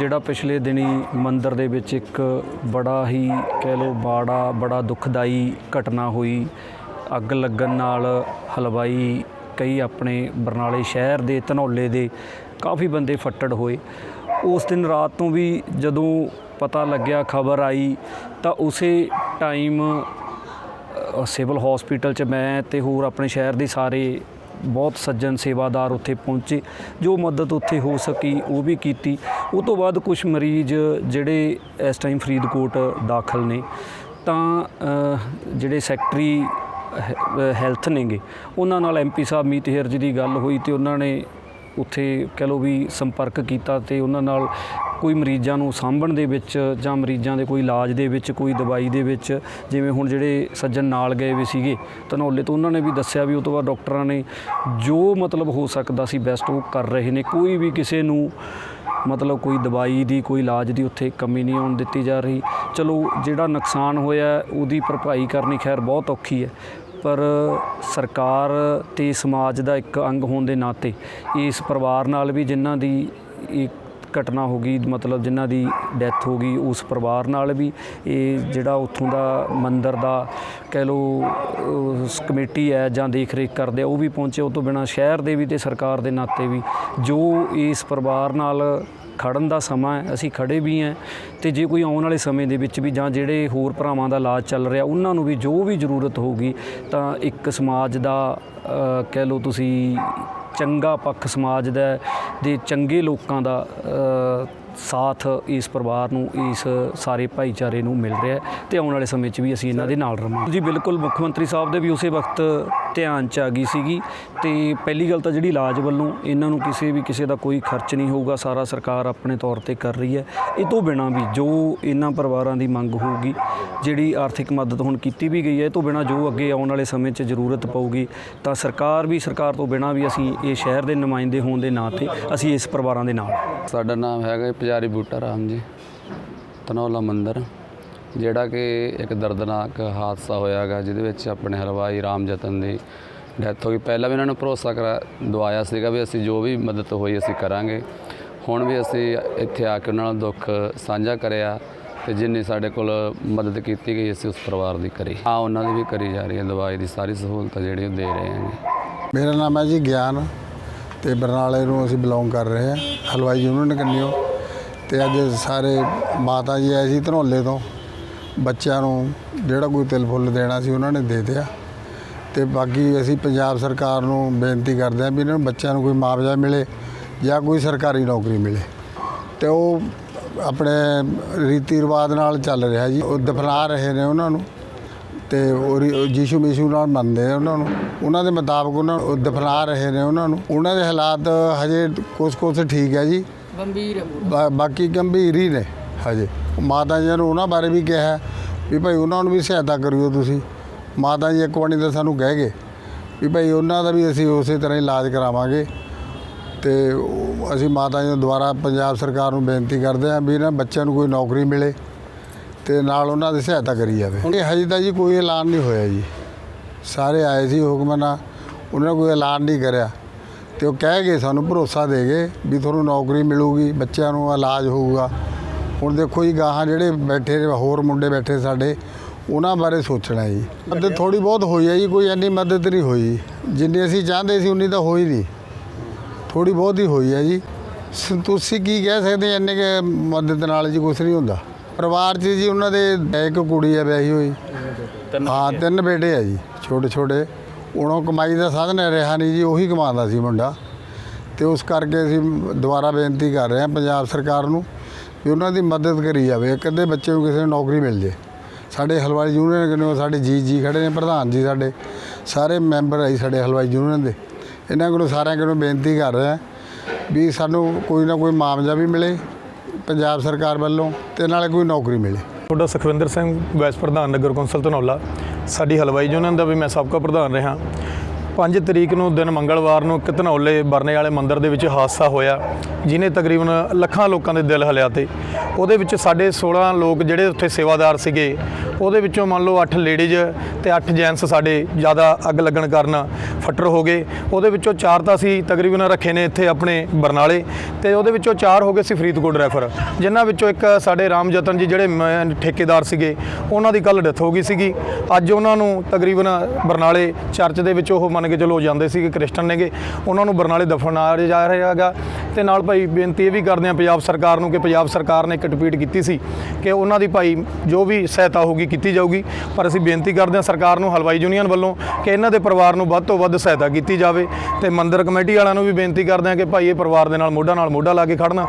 ਜਿਹੜਾ ਪਿਛਲੇ ਦਿਨੀ ਮੰਦਰ ਦੇ ਵਿੱਚ ਇੱਕ ਬੜਾ ਹੀ ਕਹਿ ਲਓ ਬਾੜਾ, ਬੜਾ ਦੁਖਦਾਈ ਘਟਨਾ ਹੋਈ। ਅੱਗ ਲੱਗਣ ਨਾਲ ਹਲਵਾਈ ਕਈ ਆਪਣੇ ਬਰਨਾਲੇ ਸ਼ਹਿਰ ਦੇ ਧਨੌਲੇ ਦੇ ਕਾਫੀ ਬੰਦੇ ਫੱਟੜ ਹੋਏ। ਉਸ ਦਿਨ ਰਾਤ ਤੋਂ ਵੀ ਜਦੋਂ ਪਤਾ ਲੱਗਿਆ, ਖਬਰ ਆਈ, ਤਾਂ ਉਸੇ ਟਾਈਮ ਸਿਵਲ ਹਸਪੀਟਲ 'ਚ ਮੈਂ ਤੇ ਹੋਰ ਆਪਣੇ ਸ਼ਹਿਰ ਦੇ ਸਾਰੇ ਬਹੁਤ ਸੱਜਣ ਸੇਵਾਦਾਰ ਉੱਥੇ ਪਹੁੰਚੇ, ਜੋ ਮਦਦ ਉੱਥੇ ਹੋ ਸਕੀ, ਉਹ ਵੀ ਕੀਤੀ। ਉਹ ਤੋਂ ਬਾਅਦ ਕੁਝ ਮਰੀਜ਼ ਜਿਹੜੇ ਇਸ ਟਾਈਮ ਫਰੀਦਕੋਟ ਦਾਖਲ ਨੇ, ਤਾਂ ਜਿਹੜੇ ਸੈਕਟਰੀ ਹੈਲਥ ਨੇਗੇ, ਉਹਨਾਂ ਨਾਲ ਐਮਪੀ ਸਾਹਿਬ ਮੀਤ ਹੇਰਜ ਦੀ ਗੱਲ ਹੋਈ ਤੇ ਉਹਨਾਂ ਨੇ ਉੱਥੇ ਕਹਿ ਲਓ ਵੀ ਸੰਪਰਕ ਕੀਤਾ ਤੇ ਉਹਨਾਂ ਨਾਲ ਕੋਈ ਮਰੀਜ਼ਾਂ ਨੂੰ ਸਾਂਭਣ ਦੇ ਵਿੱਚ ਜਾਂ ਮਰੀਜ਼ਾਂ ਦੇ ਕੋਈ ਇਲਾਜ ਦੇ ਵਿੱਚ, ਕੋਈ ਦਵਾਈ ਦੇ ਵਿੱਚ, ਜਿਵੇਂ ਹੁਣ ਜਿਹੜੇ ਸੱਜਣ ਨਾਲ ਗਏ ਵੀ ਸੀਗੇ ਧਨੌਲੇ ਤੋਂ, ਉਹਨਾਂ ਨੇ ਵੀ ਦੱਸਿਆ ਵੀ ਉਹ ਤੋਂ ਬਾਅਦ ਡਾਕਟਰਾਂ ਨੇ ਜੋ ਮਤਲਬ ਹੋ ਸਕਦਾ ਸੀ ਬੈਸਟ ਉਹ ਕਰ ਰਹੇ ਨੇ। ਕੋਈ ਵੀ ਕਿਸੇ ਨੂੰ ਮਤਲਬ ਕੋਈ ਦਵਾਈ ਦੀ, ਕੋਈ ਇਲਾਜ ਦੀ ਉੱਥੇ ਕਮੀ ਨਹੀਂ ਆਉਣ ਦਿੱਤੀ ਜਾ ਰਹੀ। ਚਲੋ, ਜਿਹੜਾ ਨੁਕਸਾਨ ਹੋਇਆ ਉਹਦੀ ਭਰਪਾਈ ਕਰਨੀ ਖੈਰ ਬਹੁਤ ਔਖੀ ਹੈ, ਪਰ ਸਰਕਾਰ ਤੇ ਸਮਾਜ ਦਾ ਇੱਕ ਅੰਗ ਹੋਣ ਦੇ ਨਾਤੇ ਇਸ ਪਰਿਵਾਰ ਨਾਲ ਵੀ ਜਿਨ੍ਹਾਂ ਦੀ ਇੱਕ ਘਟਨਾ ਹੋ ਗਈ, ਮਤਲਬ ਜਿਨ੍ਹਾਂ ਦੀ ਡੈਥ ਹੋ ਗਈ ਉਸ ਪਰਿਵਾਰ ਨਾਲ ਵੀ। ਇਹ ਜਿਹੜਾ ਉੱਥੋਂ ਦਾ ਮੰਦਿਰ ਦਾ ਕਹਿ ਲਓ ਕਮੇਟੀ ਹੈ ਜਾਂ ਦੇਖ ਰੇਖ ਕਰਦੇ ਆ, ਉਹ ਵੀ ਪਹੁੰਚੇ। ਉਹ ਤੋਂ ਬਿਨਾ ਸ਼ਹਿਰ ਦੇ ਵੀ ਤੇ ਸਰਕਾਰ ਦੇ ਨਾਤੇ ਵੀ ਜੋ ਇਸ ਪਰਿਵਾਰ ਨਾਲ ਖੜਨ ਦਾ ਸਮਾਂ ਹੈ, ਅਸੀਂ ਖੜੇ ਵੀ ਹਾਂ। ਤੇ ਜੇ ਕੋਈ ਆਉਣ ਵਾਲੇ ਸਮੇਂ ਦੇ ਵਿੱਚ ਵੀ ਜਾਂ ਜਿਹੜੇ ਹੋਰ ਭਰਾਵਾਂ ਦਾ ਇਲਾਜ ਚੱਲ ਰਿਹਾ, ਉਹਨਾਂ ਨੂੰ ਵੀ ਜੋ ਵੀ ਜ਼ਰੂਰਤ ਹੋਊਗੀ, ਤਾਂ ਇੱਕ ਸਮਾਜ ਦਾ ਕਹਿ ਲਓ ਤੁਸੀਂ ਚੰਗਾ ਪੱਖ ਸਮਾਜ ਦਾ ਹੈ, ਦੇ ਚੰਗੇ ਲੋਕਾਂ ਦਾ ਸਾਥ ਇਸ ਪਰਿਵਾਰ ਨੂੰ ਇਸ ਸਾਰੇ ਭਾਈਚਾਰੇ ਨੂੰ ਮਿਲ ਰਿਹਾ ਤੇ ਆਉਣ ਵਾਲੇ ਸਮੇਂ 'ਚ ਵੀ ਅਸੀਂ ਇਹਨਾਂ ਦੇ ਨਾਲ ਰਵਾਂਗੇ ਜੀ ਬਿਲਕੁਲ ਮੁੱਖ ਮੰਤਰੀ ਸਾਹਿਬ ਦੇ ਵੀ ਉਸੇ ਵਕਤ ਧਿਆਨ 'ਚ ਆ ਗਈ ਸੀਗੀ ਤੇ ਪਹਿਲੀ ਗੱਲ ਤਾਂ ਜਿਹੜੀ ਇਲਾਜ ਵੱਲੋਂ ਇਹਨਾਂ ਨੂੰ ਕਿਸੇ ਵੀ ਕਿਸੇ ਦਾ ਕੋਈ ਖਰਚ ਨਹੀਂ ਹੋਊਗਾ ਸਾਰਾ ਸਰਕਾਰ ਆਪਣੇ ਤੌਰ ਤੇ ਕਰ ਰਹੀ ਹੈ ਇਹ ਤੋਂ ਬਿਨਾ ਵੀ ਜੋ ਇਹਨਾਂ ਪਰਿਵਾਰਾਂ ਦੀ ਮੰਗ ਹੋਊਗੀ ਜਿਹੜੀ ਆਰਥਿਕ ਮਦਦ ਹੁਣ ਕੀਤੀ ਵੀ ਗਈ ਹੈ ਇਹ ਤੋਂ ਬਿਨਾ ਜੋ ਅੱਗੇ ਆਉਣ ਵਾਲੇ ਸਮੇਂ 'ਚ ਜ਼ਰੂਰਤ ਪਊਗੀ ਤਾਂ ਸਰਕਾਰ ਵੀ ਸਰਕਾਰ ਤੋਂ ਬਿਨਾ ਵੀ ਅਸੀਂ ਇਹ ਸ਼ਹਿਰ ਦੇ ਨੁਮਾਇੰਦੇ ਹੋਣ ਦੇ ਨਾਂ ਤੇ ਅਸੀਂ ਇਸ ਪਰਿਵਾਰਾਂ ਦੇ ਨਾਲ। ਸਾਡਾ ਨਾਮ ਹੈਗਾ ਪੁਜਾਰੀ ਬੂਟਾ ਰਾਮ ਜੀ। ਧਨੌਲਾ ਮੰਦਰ, ਜਿਹੜਾ ਕਿ ਇੱਕ ਦਰਦਨਾਕ ਹਾਦਸਾ ਹੋਇਆਗਾ, ਜਿਹਦੇ ਵਿੱਚ ਆਪਣੇ ਹਲਵਾਈ ਰਾਮ ਜਤਨ ਦੀ ਡੈਥ ਹੋ ਗਈ। ਪਹਿਲਾਂ ਵੀ ਇਹਨਾਂ ਨੂੰ ਭਰੋਸਾ ਕਰਾ, ਦਵਾਇਆ ਸੀਗਾ ਵੀ ਅਸੀਂ ਜੋ ਵੀ ਮਦਦ ਹੋਈ ਅਸੀਂ ਕਰਾਂਗੇ। ਹੁਣ ਵੀ ਅਸੀਂ ਇੱਥੇ ਆ ਕੇ ਉਹਨਾਂ ਨਾਲ ਦੁੱਖ ਸਾਂਝਾ ਕਰਿਆ ਤੇ ਜਿੰਨੀ ਸਾਡੇ ਕੋਲ ਮਦਦ ਕੀਤੀ ਗਈ, ਅਸੀਂ ਉਸ ਪਰਿਵਾਰ ਦੀ ਕਰੀ। ਹਾਂ, ਉਹਨਾਂ ਦੀ ਵੀ ਕਰੀ ਜਾ ਰਹੀ ਹੈ ਦਵਾਈ ਦੀ ਸਾਰੀ ਸਹੂਲਤ ਜਿਹੜੀ ਉਹ ਦੇ ਰਹੇ ਹਾਂ ਜੀ ਮੇਰਾ ਨਾਮ ਹੈ ਜੀ ਗਿਆਨ ਤੇ ਬਰਨਾਲੇ ਨੂੰ ਅਸੀਂ ਬਿਲੋਂਗ ਕਰ ਰਹੇ ਹਾਂ। ਹਲਵਾਈ ਯੂਨੀਅਨ ਕੰਨਿਓ। ਤੇ ਅੱਜ ਸਾਰੇ ਮਾਤਾ ਜੀ ਆਏ ਸੀ ਧਨੋਲੇ ਤੋਂ। ਬੱਚਿਆਂ ਨੂੰ ਜਿਹੜਾ ਕੋਈ ਤਿਲ ਫੁੱਲ ਦੇਣਾ ਸੀ ਉਹਨਾਂ ਨੇ ਦੇ ਦਿਆ ਤੇ ਬਾਕੀ ਅਸੀਂ ਪੰਜਾਬ ਸਰਕਾਰ ਨੂੰ ਬੇਨਤੀ ਕਰਦੇ ਹਾਂ ਵੀ ਇਹਨਾਂ ਨੂੰ ਬੱਚਿਆਂ ਨੂੰ ਕੋਈ ਮੁਆਵਜ਼ਾ ਮਿਲੇ ਜਾਂ ਕੋਈ ਸਰਕਾਰੀ ਨੌਕਰੀ ਮਿਲੇ। ਤੇ ਉਹ ਆਪਣੇ ਰੀਤੀ ਰਿਵਾਜ ਨਾਲ ਚੱਲ ਰਿਹਾ ਜੀ। ਉਹ ਦਫਨਾ ਰਹੇ ਨੇ ਉਹਨਾਂ ਨੂੰ ਤੇ ਉਹ ਰੀ- ਉਹ ਮਿਸ਼ੂ ਨਾਲ ਮੰਨਦੇ ਆ ਉਹਨਾਂ ਨੂੰ। ਉਹਨਾਂ ਦੇ ਮੁਤਾਬਕ ਉਹਨਾਂ ਨੂੰ ਦਫਨਾ ਰਹੇ ਨੇ ਉਹਨਾਂ ਨੂੰ। ਉਹਨਾਂ ਦੇ ਹਾਲਾਤ ਹਜੇ ਕੁਛ ਕੁਛ ਠੀਕ ਹੈ ਜੀ। ਗੰਭੀਰ ਬਾ- ਬਾਕੀ ਗੰਭੀਰ ਹੀ ਨੇ ਹਜੇ। ਮਾਤਾ ਜੀ ਨੂੰ ਉਹਨਾਂ ਬਾਰੇ ਵੀ ਕਿਹਾ ਵੀ ਭਾਈ ਉਹਨਾਂ ਨੂੰ ਵੀ ਸਹਾਇਤਾ ਕਰਿਓ ਤੁਸੀਂ। ਮਾਤਾ ਜੀ ਇੱਕ ਵਾਰੀ ਤਾਂ ਸਾਨੂੰ ਕਹਿ ਗਏ ਵੀ ਭਾਈ ਉਹਨਾਂ ਦਾ ਵੀ ਅਸੀਂ ਉਸੇ ਤਰ੍ਹਾਂ ਹੀ ਇਲਾਜ ਕਰਾਵਾਂਗੇ। ਤੇ ਉਹ- ਅਸੀਂ ਮਾਤਾ ਜੀ ਨੂੰ ਦੁਬਾਰਾ ਪੰਜਾਬ ਸਰਕਾਰ ਨੂੰ ਬੇਨਤੀ ਕਰਦੇ ਹਾਂ ਵੀ ਇਹਨਾਂ ਬੱਚਿਆਂ ਨੂੰ ਕੋਈ ਨੌਕਰੀ ਮਿਲੇ ਤੇ ਨਾਲ ਉਹਨਾਂ ਦੀ ਸਹਾਇਤਾ ਕਰੀ ਜਾਵੇ। ਹੁਣ ਇਹ ਹਜੇ ਤਾਂ ਜੀ ਕੋਈ ਐਲਾਨ ਨਹੀਂ ਹੋਇਆ ਜੀ। ਸਾਰੇ ਆਏ ਸੀ ਹੁਕਮ ਉਹਨਾਂ ਨੇ ਕੋਈ ਐਲਾਨ ਨਹੀਂ ਕਰਿਆ। ਤੇ ਉਹ ਕਹਿ ਗਏ ਸਾਨੂੰ ਭਰੋਸਾ ਦੇ ਗਏ ਵੀ ਤੁਹਾਨੂੰ ਨੌਕਰੀ ਮਿਲੂਗੀ ਬੱਚਿਆਂ ਨੂੰ ਇਲਾਜ ਹੋਊਗਾ। ਹੁਣ ਦੇਖੋ ਜੀ ਗਾਹਾਂ ਜਿਹੜੇ ਬੈਠੇ ਨੇ ਹੋਰ ਮੁੰਡੇ ਬੈਠੇ ਸਾਡੇ ਉਹਨਾਂ ਬਾਰੇ ਸੋਚਣਾ ਜੀ। ਮਦਦ ਥੋੜੀ ਬਹੁਤ ਹੋਈ ਹੈ ਜੀ ਕੋਈ ਇੰਨੀ ਮਦਦ ਨਹੀਂ ਹੋਈ ਜਿੰਨੀ ਅਸੀਂ ਚਾਹੁੰਦੇ ਸੀ ਉਨੀ ਤਾਂ ਹੋਈ ਨਹੀਂ। ਥੋੜੀ ਬਹੁਤ ਹੀ ਹੋਈ ਹੈ ਜੀ। ਸ- ਤੁਸੀਂ ਕੀ ਕਹਿ ਸਕਦੇ ਇੰਨੇ ਕੇ ਮਦਦ ਨਾਲ ਜੀ ਕੁਛ ਨਹੀਂ ਹੁੰਦਾ। ਪਰਿਵਾਰ 'ਚ ਜੀ ਉਹਨਾਂ ਦੇ ਇੱਕ ਕੁੜੀ ਹੈ ਵਿਆਹੀ ਹੋਈ। ਹਾਂ ਤਿੰਨ ਬੇਟੇ ਆ ਜੀ ਛੋਟੇ ਛੋਟੇ ਉਹਨੋਂ ਕਮਾਈ ਦਾ ਸਾਧਨ ਰਿਹਾ ਨਹੀਂ ਜੀ, ਉਹੀ ਕਮਾਉਂਦਾ ਸੀ ਮੁੰਡਾ। ਤੇ ਉਸ ਕਰਕੇ ਅਸੀਂ ਦੁਬਾਰਾ ਬੇਨਤੀ ਕਰ ਰਹੇ ਹਾਂ ਪੰਜਾਬ ਸਰਕਾਰ ਨੂੰ ਵੀ ਉਹਨਾਂ ਦੀ ਮਦਦ ਕਰੀ ਜਾਵੇ, ਇੱਕ ਬੱਚੇ ਨੂੰ ਕਿਸੇ ਨੂੰ ਨੌਕਰੀ ਮਿਲ ਜੇ। ਸਾਡੇ ਹਲਵਾਈ ਯੂਨੀਅਨ ਕਿਨੋਂ ਸਾਡੇ ਜੀ ਜੀ ਖੜੇ ਨੇ, ਪ੍ਰਧਾਨ ਜੀ ਸਾਡੇ, ਸਾਰੇ ਮੈਂਬਰ ਆਈ ਸਾਡੇ ਹਲਵਾਈ ਯੂਨੀਅਨ ਦੇ। ਇਹਨਾਂ ਕੋਲੋਂ ਸਾਰਿਆਂ ਕੋਲੋਂ ਬੇਨਤੀ ਕਰ ਰਹੇ ਹਾਂ ਵੀ ਸਾਨੂੰ ਕੋਈ ਨਾ ਕੋਈ ਮਾਮਜਾ ਵੀ ਮਿਲੇ ਪੰਜਾਬ ਸਰਕਾਰ ਵੱਲੋਂ ਤੇ ਨਾਲੇ ਕੋਈ ਨੌਕਰੀ ਮਿਲੇ। ਤੁਹਾਡਾ ਸੁਖਵਿੰਦਰ ਸਿੰਘ ਵਾਈਸ ਪ੍ਰਧਾਨ ਨਗਰ ਕੌਂਸਲ ਧਨੌਲਾ। ਸਾਡੀ ਹਲਵਾਈ ਯੂਨੀਅਨ ਦਾ ਵੀ ਮੈਂ ਸਾਬਕਾ ਪ੍ਰਧਾਨ ਰਿਹਾ। 5 ਤਰੀਕ ਨੂੰ ਦਿਨ ਮੰਗਲਵਾਰ ਨੂੰ ਇੱਕ ਧਨੌਲੇ ਬਰਨੇ ਵਾਲੇ ਮੰਦਿਰ ਦੇ ਵਿੱਚ ਹਾਦਸਾ ਹੋਇਆ, ਜਿਨੇ ਤਕਰੀਬਨ ਲੱਖਾਂ ਲੋਕਾਂ ਦੇ ਦਿਲ ਹਲਿਆ ਤੇ। ਉਹਦੇ ਵਿੱਚ ਸਾਡੇ 16 ਲੋਕ ਜਿਹੜੇ ਉੱਥੇ ਸੇਵਾਦਾਰ ਸੀਗੇ ਉਹਦੇ ਵਿੱਚੋਂ ਮੰਨ ਲਓ 8 ਲੇਡੀਜ਼ ਤੇ 8 ਜੈਂਟਸ ਸਾਡੇ ਜ਼ਿਆਦਾ ਅੱਗ ਲੱਗਣ ਕਾਰਨ ਫੱਟਰ ਹੋ ਗਏ। ਉਹਦੇ ਵਿੱਚੋਂ 4 ਤਾਂ ਅਸੀਂ ਤਕਰੀਬਨ ਰੱਖੇ ਨੇ ਇੱਥੇ ਆਪਣੇ ਬਰਨਾਲੇ ਤੇ ਉਹਦੇ ਵਿੱਚੋਂ 4 ਹੋ ਗਏ ਸੀ ਫਰੀਦਕੋਟ ਰੈਫਰ। ਜਿਨ੍ਹਾਂ ਵਿੱਚੋਂ ਇੱਕ ਸਾਡੇ ਰਾਮ ਜਤਨ ਜੀ ਜਿਹੜੇ ਮ- ਠੇਕੇਦਾਰ ਸੀਗੇ, ਉਹਨਾਂ ਦੀ ਕੱਲ ਡੈਥ ਹੋ ਗਈ ਸੀਗੀ। ਅੱਜ ਉਹਨਾਂ ਨੂੰ ਤਕਰੀਬਨ ਬਰਨਾਲੇ ਚਰਚ ਦੇ ਵਿੱਚ ਉਹ ਮੰਨ ਕੇ ਚਲੋ ਜਾਂਦੇ ਸੀਗੇ, ਕ੍ਰਿਸਚਨ ਨੇਗੇ। ਉਹਨਾਂ ਨੂੰ ਬਰਨਾਲੇ ਦਫਨਾਇਆ ਜਾ ਰਿਹਾ ਹੈਗਾ। ਤੇ ਨਾਲ ਭਾਈ ਬੇਨਤੀ ਇਹ ਵੀ ਕਰਦੇ ਆ ਪੰਜਾਬ ਸਰਕਾਰ ਨੂੰ ਕਿ ਪੰਜਾਬ ਸਰਕਾਰ ਨੇ ਇੱਕ ਟਵੀਟ ਕੀਤੀ ਸੀ ਕਿ ਉਹਨਾਂ ਦੀ ਭਾਈ ਜੋ ਵੀ ਸਹਾਇਤਾ ਹੋਊਗੀ ਕੀਤੀ ਜਾਊਗੀ। ਪਰ ਅਸੀਂ ਬੇਨਤੀ ਕਰਦੇ ਹਾਂ ਸਰਕਾਰ ਨੂੰ, ਹਲਵਾਈ ਯੂਨੀਅਨ ਵੱਲੋਂ ਕਿ ਇਹਨਾਂ ਦੇ ਪਰਿਵਾਰ ਨੂੰ ਵੱਧ ਤੋਂ ਵੱਧ ਸਹਾਇਤਾ ਕੀਤੀ ਜਾਵੇ ਤੇ ਮੰਦਰ ਕਮੇਟੀ ਵਾਲਿਆਂ ਨੂੰ ਵੀ ਬੇਨਤੀ ਕਰਦੇ ਹਾਂ ਕਿ ਭਾਈ ਇਹ ਪਰਿਵਾਰ ਦੇ ਨਾਲ ਮੋਢਾ ਨਾਲ ਮੋਢਾ ਲਾ ਕੇ ਖੜਨਾ।